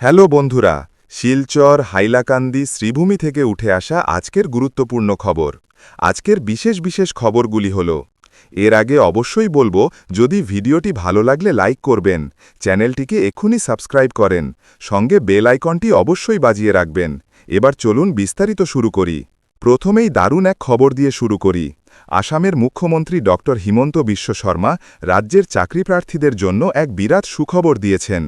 Hello বন্ধুরা, শিলচর, হাইলাকান্দি, শ্রীভূমি থেকে উঠে আসা আজকের গুরুত্বপূর্ণ খবর। আজকের বিশেষ বিশেষ খবরগুলি হল, এর আগে অবশ্যই বলব, যদি ভিডিওটি ভালো লাগলে লাইক করবেন, চ্যানেলটিকে এক্ষুনি সাবস্ক্রাইব করেন, সঙ্গে বেল আইকনটি অবশ্যই বাজিয়ে রাখবেন। এবার চলুন বিস্তারিত শুরু করি। প্রথমেই দারুণ এক খবর দিয়ে শুরু করি। আসামের মুখ্যমন্ত্রী ডক্টর হিমন্ত বিশ্ব শর্মা রাজ্যের চাকরিপ্রার্থীদের জন্য এক বিরাট সুখবর দিয়েছেন।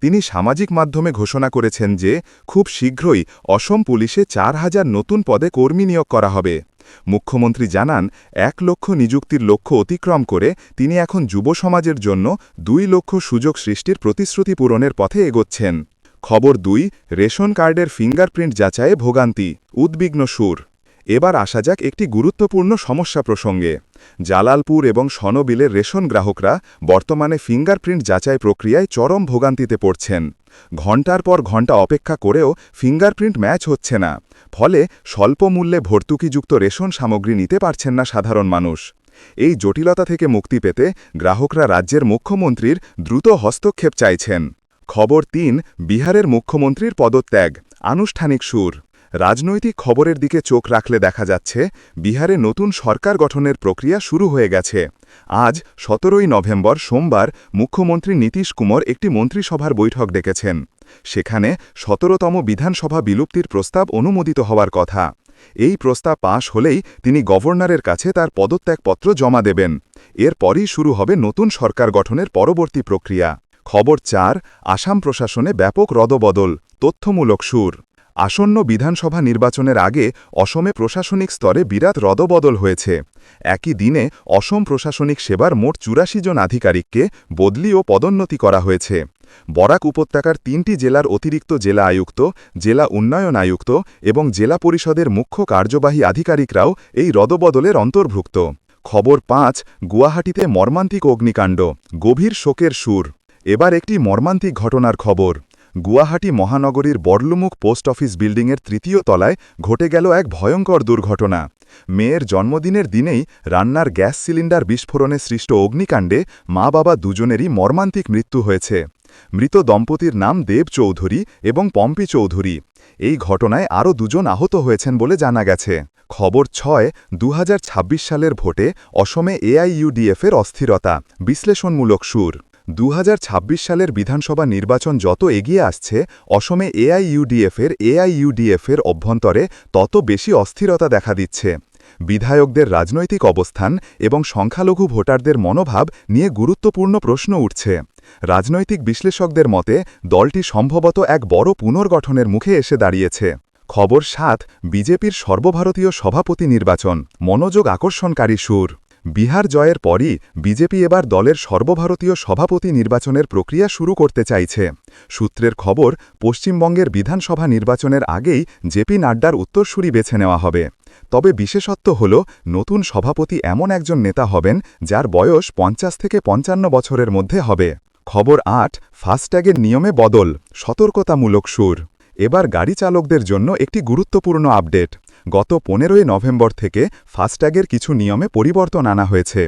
তিনি সামাজিক মাধ্যমে ঘোষণা করেছেন যে, খুব শীঘ্রই অসম পুলিশে চার হাজার নতুন পদে কর্মী নিয়োগ করা হবে। মুখ্যমন্ত্রী জানান, এক লক্ষ নিযুক্তির লক্ষ্য অতিক্রম করে তিনি এখন যুব সমাজের জন্য দুই লক্ষ সুযোগ সৃষ্টির প্রতিশ্রুতি পূরণের পথে এগোচ্ছেন। খবর দুই, রেশন কার্ডের ফিঙ্গারপ্রিন্ট যাচাইয়ে ভোগান্তি, উদ্বিগ্ন সুর। এবার আসা যাক একটি গুরুত্বপূর্ণ সমস্যা প্রসঙ্গে। জালালপুর এবং সনবিলের রেশন গ্রাহকরা বর্তমানে ফিঙ্গারপ্রিন্ট যাচাই প্রক্রিয়ায় চরম ভোগান্তিতে পড়ছেন। ঘণ্টার পর ঘণ্টা অপেক্ষা করেও ফিঙ্গারপ্রিন্ট ম্যাচ হচ্ছে না। ফলে স্বল্প মূল্যে ভর্তুকিযুক্ত রেশন সামগ্রী নিতে পারছেন না সাধারণ মানুষ। এই জটিলতা থেকে মুক্তি পেতে গ্রাহকরা রাজ্যের মুখ্যমন্ত্রীর দ্রুত হস্তক্ষেপ চাইছেন। খবর তিন, বিহারের মুখ্যমন্ত্রীর পদত্যাগ, আনুষ্ঠানিক সুর। রাজনৈতিক খবরের দিকে চোখ রাখলে দেখা যাচ্ছে, বিহারে নতুন সরকার গঠনের প্রক্রিয়া শুরু হয়ে গেছে। আজ, সতেরোই নভেম্বর সোমবার, মুখ্যমন্ত্রী নীতিশ কুমার একটি মন্ত্রিসভার বৈঠক ডেকেছেন। সেখানে সতেরোতম বিধানসভা বিলুপ্তির প্রস্তাব অনুমোদিত হওয়ার কথা। এই প্রস্তাব পাশ হলেই তিনি গভর্নরের কাছে তার পদত্যাগপত্র জমা দেবেন। এরপরই শুরু হবে নতুন সরকার গঠনের পরবর্তী প্রক্রিয়া। খবর চার, আসাম প্রশাসনে ব্যাপক রদবদল, তথ্যমূলক সুর। আসন্ন বিধানসভা নির্বাচনের আগে অসমে প্রশাসনিক স্তরে বিরাট রদবদল হয়েছে। একই দিনে অসম প্রশাসনিক সেবার মোট চুরাশি জন আধিকারিককে বদলি ও পদোন্নতি করা হয়েছে। বরাক উপত্যকার তিনটি জেলার অতিরিক্ত জেলা আয়ুক্ত, জেলা উন্নয়ন আয়ুক্ত এবং জেলা পরিষদের মুখ্য কার্যবাহী আধিকারিকরাও এই রদবদলের অন্তর্ভুক্ত। খবর পাঁচ, গুয়াহাটিতে মর্মান্তিক অগ্নিকাণ্ড, গভীর শোকের সুর। এবার একটি মর্মান্তিক ঘটনার খবর। গুয়াহাটি মহানগরীর বর্লুমুখ পোস্ট অফিস বিল্ডিংয়ের তৃতীয় তলায় ঘটে গেল এক ভয়ঙ্কর দুর্ঘটনা। মেয়ের জন্মদিনের দিনেই রান্নার গ্যাস সিলিন্ডার বিস্ফোরণে সৃষ্ট অগ্নিকাণ্ডে মা বাবা দুজনেরই মর্মান্তিক মৃত্যু হয়েছে। মৃত দম্পতির নাম দেব চৌধুরী এবং পম্পি চৌধুরী। এই ঘটনায় আরও দুজন আহত হয়েছেন বলে জানা গেছে। খবর ছয় দু সালের ভোটে অসমে এআইইউডিএফের অস্থিরতা। বিশ্লেষণমূলক সুর। দু হাজার ছাব্বিশ সালের বিধানসভা নির্বাচন যত এগিয়ে আসছে, অসমে এআইইউডিএফের এআইইউডিএফের অভ্যন্তরে তত বেশি অস্থিরতা দেখা দিচ্ছে। বিধায়কদের রাজনৈতিক অবস্থান এবং সংখ্যালঘু ভোটারদের মনোভাব নিয়ে গুরুত্বপূর্ণ প্রশ্ন উঠছে। রাজনৈতিক বিশ্লেষকদের মতে, দলটি সম্ভবত এক বড় পুনর্গঠনের মুখে এসে দাঁড়িয়েছে। খবর সাত, বিজেপির সর্বভারতীয় সভাপতি নির্বাচন, মনোযোগ আকর্ষণকারী সুর। বিহার জয়ের পরই বিজেপি এবার দলের সর্বভারতীয় সভাপতি নির্বাচনের প্রক্রিয়া শুরু করতে চাইছে। সূত্রের খবর, পশ্চিমবঙ্গের বিধানসভা নির্বাচনের আগেই জেপি নাড্ডার উত্তরসূরি বেছে নেওয়া হবে। তবে বিশেষত্ব হল, নতুন সভাপতি এমন একজন নেতা হবেন যার বয়স পঞ্চাশ থেকে পঞ্চান্ন বছরের মধ্যে হবে। খবর আট, ফাস্ট্যাগের নিয়মে বদল, সতর্কতামূলক সুর। এবার গাড়ি চালকদের জন্য একটি গুরুত্বপূর্ণ আপডেট। গত পনেরোই নভেম্বর থেকে ফাস্ট্যাগের কিছু নিয়মে পরিবর্তন আনা হয়েছে।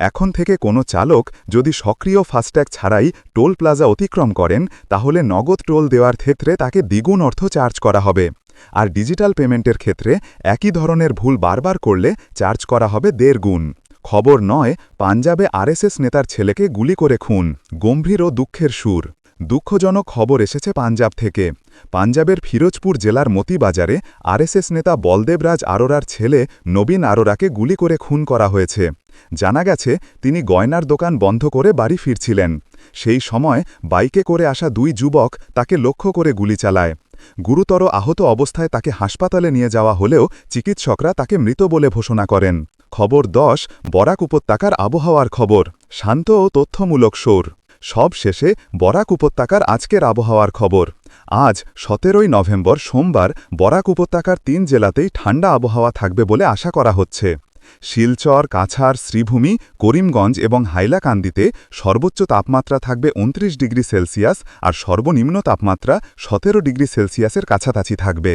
এখন থেকে কোনো চালক যদি সক্রিয় ফাস্ট্যাগ ছাড়াই টোল প্লাজা অতিক্রম করেন, তাহলে নগদ টোল দেওয়ার ক্ষেত্রে তাকে দ্বিগুণ অর্থ চার্জ করা হবে। আর ডিজিটাল পেমেন্টের ক্ষেত্রে একই ধরনের ভুল বারবার করলে চার্জ করা হবে দেড় গুণ। খবর নয়, পাঞ্জাবে আরএসএস নেতার ছেলেকে গুলি করে খুন, গম্ভীর ও দুঃখের সুর। দুঃখজনক খবর এসেছে পাঞ্জাব থেকে। পাঞ্জাবের ফিরোজপুর জেলার মতিবাজারে আরএসএস নেতা বলদেবরাজ আরোরার ছেলে নবীন আরোরাকে গুলি করে খুন করা হয়েছে। জানা গেছে, তিনি গয়নার দোকান বন্ধ করে বাড়ি ফিরছিলেন। সেই সময় বাইকে করে আসা দুই যুবক তাকে লক্ষ্য করে গুলি চালায়। গুরুতর আহত অবস্থায় তাকে হাসপাতালে নিয়ে যাওয়া হলেও চিকিৎসকরা তাকে মৃত বলে ঘোষণা করেন। খবর দশ, বরাক উপত্যকার আবহাওয়ার খবর। শান্ত ও তথ্যমূলক সোর। সব শেষে বরাক উপত্যকার আজকের আবহাওয়ার খবর। আজ সতেরোই নভেম্বর সোমবার বরাক উপত্যকার তিন জেলাতেই ঠান্ডা আবহাওয়া থাকবে বলে আশা করা হচ্ছে। শিলচর, কাছাড়, শ্রীভূমি, করিমগঞ্জ এবং হাইলাকান্দিতে সর্বোচ্চ তাপমাত্রা থাকবে উনত্রিশ ডিগ্রি সেলসিয়াস আর সর্বনিম্ন তাপমাত্রা সতেরো ডিগ্রি সেলসিয়াসের কাছাকাছি থাকবে।